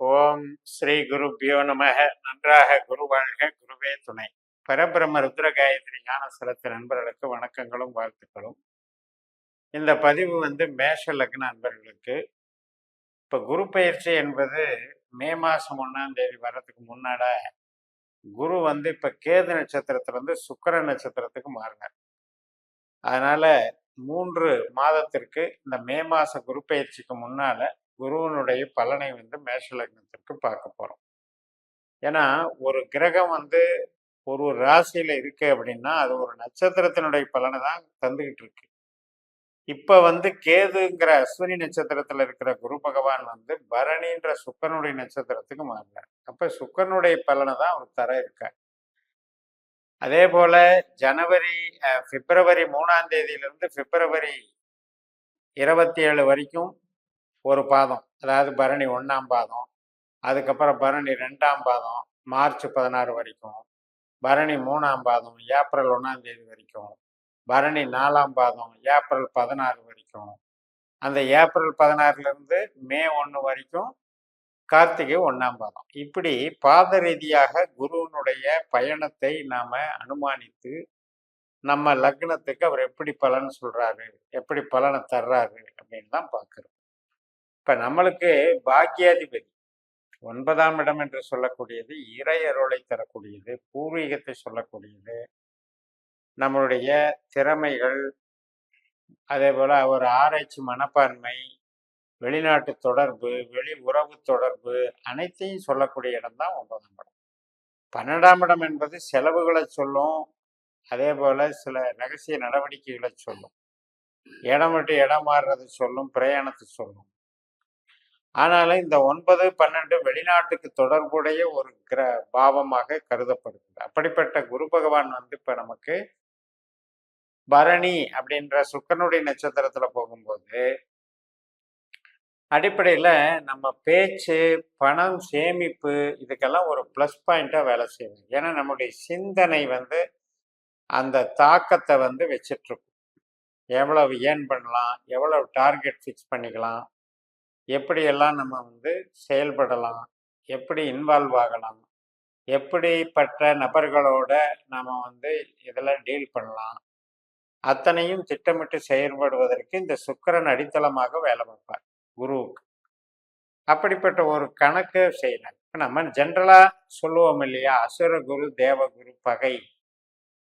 ஓம் ஸ்ரீ குருப்பியோ நமக நன்றாக குரு வாழ்க குருவே துணை. பரபிரம்ம ருத்ர காயத்ரி ஞானசலத்து நண்பர்களுக்கு வணக்கங்களும் வாழ்த்துக்களும். இந்த பதிவு வந்து மேஷ லக்ன நண்பர்களுக்கு. இப்போ குரு பயிற்சி என்பது மே மாதம் ஒன்றாம் தேதி வர்றதுக்கு முன்னாட குரு வந்து இப்போ கேது நட்சத்திரத்திலிருந்து சுக்கர நட்சத்திரத்துக்கு மாறினார். அதனால மூன்று மாதத்திற்கு இந்த மே மாத குரு பயிற்சிக்கு முன்னால் குருவனுடைய பலனை வந்து மேஷ லக்னத்திற்கு பார்க்க போகிறோம் ஏன்னா ஒரு கிரகம் வந்து ஒரு ஒரு ராசியில் இருக்கு அப்படின்னா அது ஒரு நட்சத்திரத்தினுடைய பலனை தான் தந்துக்கிட்டு இருக்கு. இப்போ வந்து கேதுங்கிற அஸ்வினி நட்சத்திரத்தில் இருக்கிற குரு பகவான் வந்து பரணின்ற சுக்கரனுடைய நட்சத்திரத்துக்கு மாறினார் அப்போ சுக்கரனுடைய பலனை தான் அவர் தர இருக்கார். அதே போல ஜனவரி பிப்ரவரி மூணாம் தேதியிலிருந்து பிப்ரவரி இருபத்தி ஏழு வரைக்கும் ஒரு பாதம். அதாவது பரணி ஒன்றாம் பாதம். அதுக்கப்புறம் பரணி ரெண்டாம் பாதம் மார்ச் பதினாறு வரைக்கும். பரணி மூணாம் பாதம் ஏப்ரல் ஒன்றாம் தேதி வரைக்கும். பரணி நாலாம் பாதம் ஏப்ரல் பதினாறு வரைக்கும். அந்த ஏப்ரல் பதினாறுலேருந்து மே ஒன்று வரைக்கும் கார்த்திகை ஒன்றாம் பாதம். இப்படி பாத ரீதியாக குருவினுடைய பயணத்தை நாம் அனுமானித்து நம்ம லக்னத்துக்கு அவர் எப்படி பலன் சொல்கிறாரு எப்படி பலனை தர்றாரு அப்படின்னு தான் பார்க்குறோம் இப்போ நம்மளுக்கு பாக்கியாதிபதி ஒன்பதாம் இடம் என்று சொல்லக்கூடியது இறை அருளை தரக்கூடியது பூர்வீகத்தை சொல்லக்கூடியது நம்மளுடைய திறமைகள் அதே போல ஒரு ஆராய்ச்சி மனப்பான்மை வெளிநாட்டு தொடர்பு வெளி உறவு தொடர்பு அனைத்தையும் சொல்லக்கூடிய இடம் தான் ஒன்பதாம் இடம். பன்னெண்டாம் இடம் என்பது செலவுகளை சொல்லும் அதே போல சில ரகசிய நடவடிக்கைகளை சொல்லும். இடம் விட்டு இடம் மாறுறதை சொல்லும் பிரயாணத்தை சொல்லும். ஆனாலும் இந்த ஒன்பது பன்னெண்டு வெளிநாட்டுக்கு தொடர்புடைய ஒரு கிர பாவமாக கருதப்படுகிறது. அப்படிப்பட்ட குரு பகவான் வந்து இப்போ நமக்கு பரணி அப்படின்ற சுக்கரனுடைய நட்சத்திரத்தில் போகும்போது அடிப்படையில் நம்ம பேச்சு பணம் சேமிப்பு இதுக்கெல்லாம் ஒரு ப்ளஸ் பாயிண்ட்டாக வேலை செய்யும் ஏன்னா நம்முடைய சிந்தனை வந்து அந்த தாக்கத்தை வந்து வச்சிட்ருக்கும். எவ்வளவு ஏர்ன் பண்ணலாம் எவ்வளவு டார்கெட் ஃபிக்ஸ் பண்ணிக்கலாம் எப்படியெல்லாம் நம்ம வந்து செயல்படலாம் எப்படி இன்வால்வ் ஆகலாம் எப்படிப்பட்ட நபர்களோட நம்ம வந்து இதெல்லாம் டீல் பண்ணலாம் அத்தனையும் திட்டமிட்டு செயல்படுவதற்கு இந்த சுக்கரன் அடித்தளமாக வேலை பார்ப்பார் குருவுக்கு. அப்படிப்பட்ட ஒரு கணக்கு செய்யலாம் இப்போ நம்ம ஜென்ரலாக சொல்லுவோம் இல்லையா அசுர குரு தேவகுரு பகை.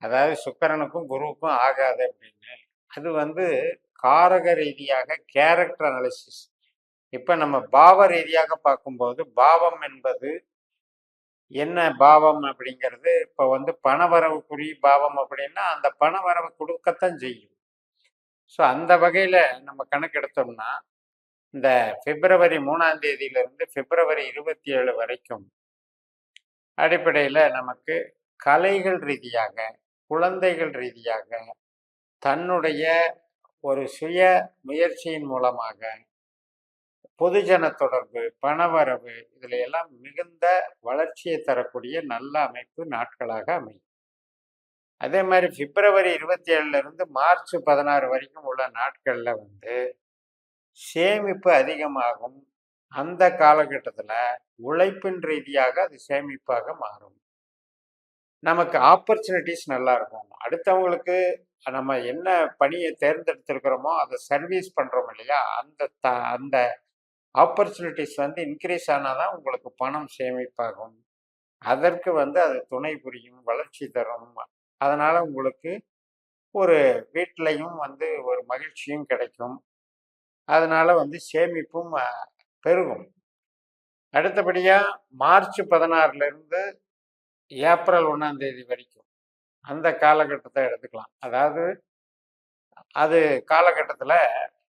அதாவது சுக்கரனுக்கும் குருவுக்கும் ஆகாது அப்படின்னு. அது வந்து காரக ரீதியாக கேரக்டர் அனாலிசிஸ் இப்போ நம்ம பாவ ரீதியாக பார்க்கும்போது பாவம் என்பது என்ன பாவம் அப்படிங்கிறது இப்போ வந்து பணவரவுக்குரிய பாவம் அப்படின்னா அந்த பணவரவு கொடுக்கத்தான் செய்யும். ஸோ அந்த வகையில் நம்ம கணக்கெடுத்தோம்னா இந்த பிப்ரவரி மூணாம் தேதியிலிருந்து பிப்ரவரி இருபத்தி ஏழு வரைக்கும் அடிப்படையில் நமக்கு கலைகள் ரீதியாக குழந்தைகள் ரீதியாக தன்னுடைய ஒரு சுய முயற்சியின் மூலமாக பொதுஜன தொடர்பு பணவரவு இதில் எல்லாம் மிகுந்த வளர்ச்சியை தரக்கூடிய நல்ல அமைப்பு நாட்களாக அமையும். அதே மாதிரி பிப்ரவரி இருபத்தி ஏழுல இருந்து மார்ச் பதினாறு வரைக்கும் உள்ள நாட்களில் வந்து சேமிப்பு அதிகமாகும். அந்த காலகட்டத்தில் உழைப்பின் ரீதியாக அது சேமிப்பாக மாறும். நமக்கு ஆப்பர்ச்சுனிட்டிஸ் நல்லா இருக்கும். அடுத்தவங்களுக்கு நம்ம என்ன பணியை தேர்ந்தெடுத்திருக்கிறோமோ அதை சர்வீஸ் பண்ணுறோம் இல்லையா அந்த த அந்த ஆப்பர்ச்சுனிட்டிஸ் வந்து இன்க்ரீஸ் ஆனால் தான் உங்களுக்கு பணம் சேமிப்பாகும். அதற்கு வந்து அது துணை புரியும் வளர்ச்சி தரும். அதனால் உங்களுக்கு ஒரு வீட்டிலையும் வந்து ஒரு மகிழ்ச்சியும் கிடைக்கும். அதனால் வந்து சேமிப்பும் பெருகும். அடுத்தபடியாக மார்ச் பதினாறுலேருந்து ஏப்ரல் ஒன்றாந்தேதி வரைக்கும் அந்த காலகட்டத்தை எடுத்துக்கலாம். அதாவது அது காலகட்டத்தில்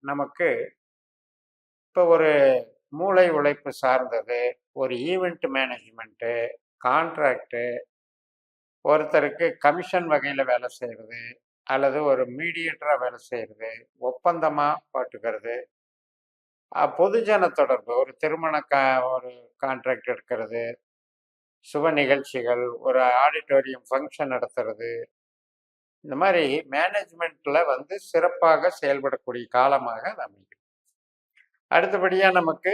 நமக்கு இப்போ ஒரு மூளை உழைப்பு சார்ந்தது ஒரு ஈவெண்ட் மேனேஜ்மெண்ட்டு கான்ட்ராக்டு ஒருத்தருக்கு கமிஷன் வகையில் வேலை செய்கிறது அல்லது ஒரு மீடியேட்டராக வேலை செய்கிறது ஒப்பந்தமாக போட்டுக்கிறது. பொதுஜன தொடர்பு ஒரு திருமண கா ஒரு கான்ட்ராக்ட் எடுக்கிறது சுப நிகழ்ச்சிகள் ஒரு ஆடிட்டோரியம் ஃபங்க்ஷன் நடத்துறது. இந்த மாதிரி மேனேஜ்மெண்ட்டில் வந்து சிறப்பாக செயல்படக்கூடிய காலமாக அது அமையும் அடுத்தபடியா நமக்கு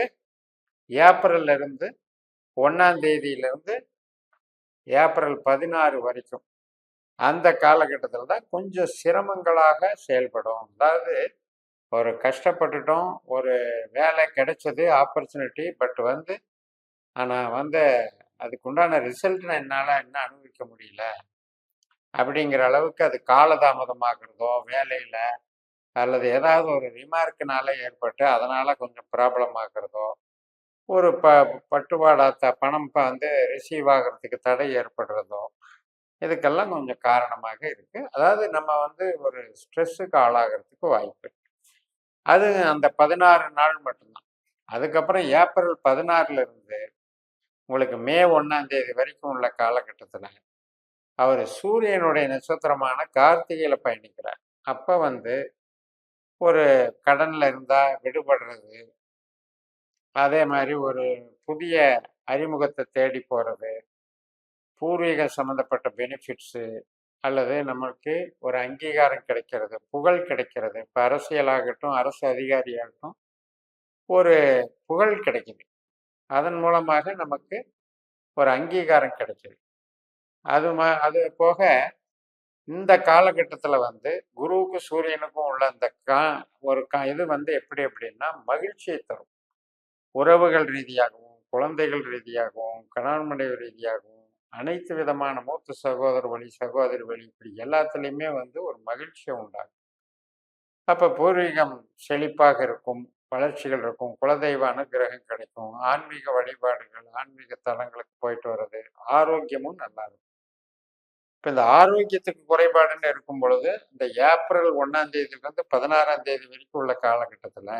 ஏப்ரல்ல இருந்து ஒன்றாம் தேதியிலிருந்து ஏப்ரல் பதினாறு வரைக்கும். அந்த காலகட்டத்தில் தான் கொஞ்சம் சிரமங்களாக செயல்படும். அதாவது ஒரு கஷ்டப்பட்டுட்டோம் ஒரு வேலை கிடைச்சது ஆப்பர்ச்சுனிட்டி பட் வந்து ஆனால் வந்து அதுக்கு உண்டான ரிசல்ட் என்னால் இன்னும் அனுபவிக்க முடியல? அப்படிங்கிற அளவுக்கு அது காலதாமதமாகிறதோ வேலையில் அல்லது ஏதாவது ஒரு ரிமார்க்கினால ஏற்பட்டு அதனால் கொஞ்சம் ப்ராப்ளம் ஆகிறதோ ஒரு ப பட்டுவாடா த பணம் வந்து ரிசீவ் ஆகிறதுக்கு தடை ஏற்படுறதோ இதுக்கெல்லாம் கொஞ்சம் காரணமாக இருக்குது அதாவது நம்ம வந்து ஒரு ஸ்ட்ரெஸ்ஸுக்கு ஆளாகிறதுக்கு வாய்ப்பு அது அந்த பதினாறு நாள் மட்டும்தான். அதுக்கப்புறம் ஏப்ரல் பதினாறுலேருந்து உங்களுக்கு மே ஒன்றாம் தேதி வரைக்கும் உள்ள காலகட்டத்தில் அவர் சூரியனுடைய நட்சத்திரமான கார்த்திகையில் பயணிக்கிறார். அப்போ வந்து ஒரு கடனில் இருந்தால் விடுபடுறது. அதே மாதிரி ஒரு புதிய அறிமுகத்தை தேடி போகிறது பூர்வீக சம்மந்தப்பட்ட பெனிஃபிட்ஸு அல்லது நம்மளுக்கு ஒரு அங்கீகாரம் கிடைக்கிறது புகழ் கிடைக்கிறது. இப்போ அரசியலாகட்டும் அரசு அதிகாரியாகட்டும் ஒரு புகழ் கிடைக்குது. அதன் மூலமாக நமக்கு ஒரு அங்கீகாரம் கிடைக்குது. அது ம அது போக இந்த காலகட்டத்தில் வந்து குருவுக்கு சூரியனுக்கும் உள்ள அந்த கா ஒரு கா இது வந்து எப்படி அப்படின்னா மகிழ்ச்சியை தரும். உறவுகள் ரீதியாகவும் குழந்தைகள் ரீதியாகவும் கணவன் மனைவி ரீதியாகவும் அனைத்து விதமான மூத்த சகோதர வழி சகோதரி வழி இப்படி எல்லாத்துலேயுமே வந்து ஒரு மகிழ்ச்சியை உண்டாகும் அப்போ பூர்வீகம் செழிப்பாக இருக்கும் வளர்ச்சிகள் இருக்கும் குலதெய்வ அனுகிரகம் கிடைக்கும் ஆன்மீக வழிபாடுகள் ஆன்மீக தலங்களுக்கு போயிட்டு வர்றது ஆரோக்கியமும் நல்லா இருக்கும். இப்போ இந்த ஆரோக்கியத்துக்கு குறைபாடுன்னு இருக்கும் பொழுது இந்த ஏப்ரல் ஒன்றாம் தேதியிலிருந்து பதினாறாம் தேதி வரைக்கும் உள்ள காலகட்டத்தில்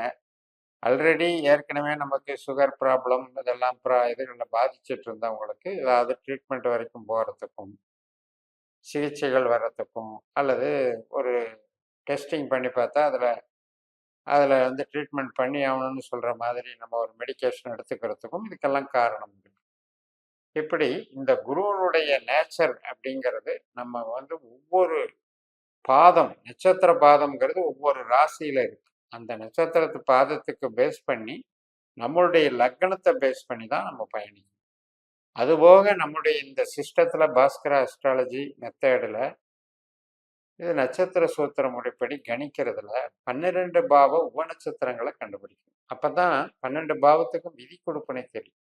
ஆல்ரெடி ஏற்கனவே நமக்கு சுகர் ப்ராப்ளம் இதெல்லாம் ப்ரா இதுகளில் பாதிச்சுட்டு இருந்தவங்களுக்கு ஏதாவது ட்ரீட்மெண்ட் வரைக்கும் போகிறதுக்கும் சிகிச்சைகள் வர்றதுக்கும் அல்லது ஒரு டெஸ்டிங் பண்ணி பார்த்தா அதில் அதில் வந்து ட்ரீட்மெண்ட் பண்ணி ஆகணும்னு சொல்கிற மாதிரி நம்ம ஒரு மெடிக்கேஷன் எடுத்துக்கிறதுக்கும் இதுக்கெல்லாம் காரணம் இருக்குது இப்படி இந்த குருவனுடைய நேச்சர் அப்படிங்கிறது நம்ம வந்து ஒவ்வொரு பாதம் நட்சத்திர பாதம்ங்கிறது ஒவ்வொரு ராசியில் இருக்கு. அந்த நட்சத்திரத்து பாதத்துக்கு பேஸ் பண்ணி நம்மளுடைய லக்னத்தை பேஸ் பண்ணி தான் நம்ம பயணிக்கணும். அதுபோக நம்முடைய இந்த சிஸ்டத்தில் பாஸ்கர அஸ்ட்ராலஜி மெத்தேடில் இது நட்சத்திர சூத்திர முறைப்படி கணிக்கிறதுல பன்னிரெண்டு பாவ உப நட்சத்திரங்களை அப்போ தான் பன்னெண்டு பாவத்துக்கும் விதி கொடுப்பனே தெரியும்.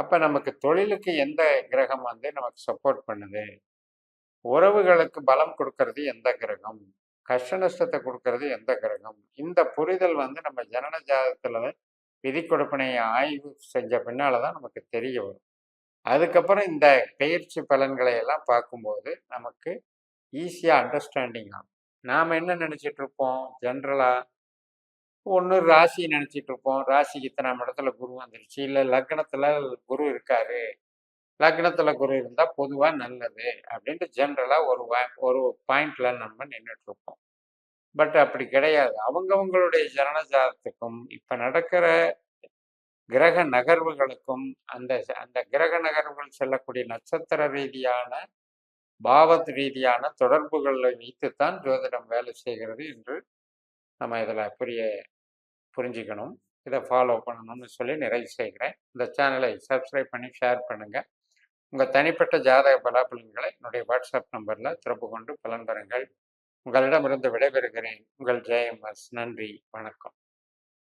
அப்போ நமக்கு தொழிலுக்கு எந்த கிரகம் வந்து நமக்கு சப்போர்ட் பண்ணுது? உறவுகளுக்கு பலம் கொடுக்கறது எந்த கிரகம்? கஷ்ட நஷ்டத்தை கொடுக்கறது எந்த கிரகம்? இந்த புரிதல் வந்து நம்ம ஜனன ஜாதகத்தில் விதி கொடுப்பனையை ஆய்வு செஞ்ச பின்னால் தான் நமக்கு தெரிய வரும். அதுக்கப்புறம் இந்த பயிற்சி பலன்களை எல்லாம் பார்க்கும்போது நமக்கு ஈஸியாக அண்டர்ஸ்டாண்டிங் ஆகும். நாம் என்ன நினச்சிட்ருப்போம் ஜென்ரலாக ஒன்று ராசி நினச்சிட்டு இருப்போம். ராசிக்கு இத்தனாம் இடத்துல குரு வந்துருச்சு. இல்லை லக்னத்தில் குரு இருக்காரு. லக்னத்தில் குரு இருந்தால் பொதுவாக நல்லது அப்படின்ட்டு ஜென்ரலாக ஒரு ஒரு பாயிண்டில் நம்ம நின்றுட்டுருப்போம் பட் அப்படி கிடையாது. அவங்கவுங்களுடைய ஜனனஜாதத்துக்கும் இப்போ நடக்கிற கிரக நகர்வுகளுக்கும் அந்த அந்த கிரக நகர்வுகள் செல்லக்கூடிய நட்சத்திர ரீதியான பாவத் ரீதியான தொடர்புகளை வைத்துத்தான் ஜோதிடம் வேலை செய்கிறது என்று நம்ம இதில் புரிய புரிஞ்சுக்கணும். இதை ஃபாலோ பண்ணணும்னு சொல்லி நிறைவு செய்கிறேன். இந்த சேனலை சப்ஸ்கிரைப் பண்ணி ஷேர் பண்ணுங்கள் உங்கள் தனிப்பட்ட ஜாதக பலாபலன்களை என்னுடைய வாட்ஸ்அப் நம்பரில் திறப்பு கொண்டு பலன் பெறுங்கள் உங்களிடமிருந்து விடைபெறுகிறேன். உங்கள் ஜெயம்எஸ். நன்றி. வணக்கம்.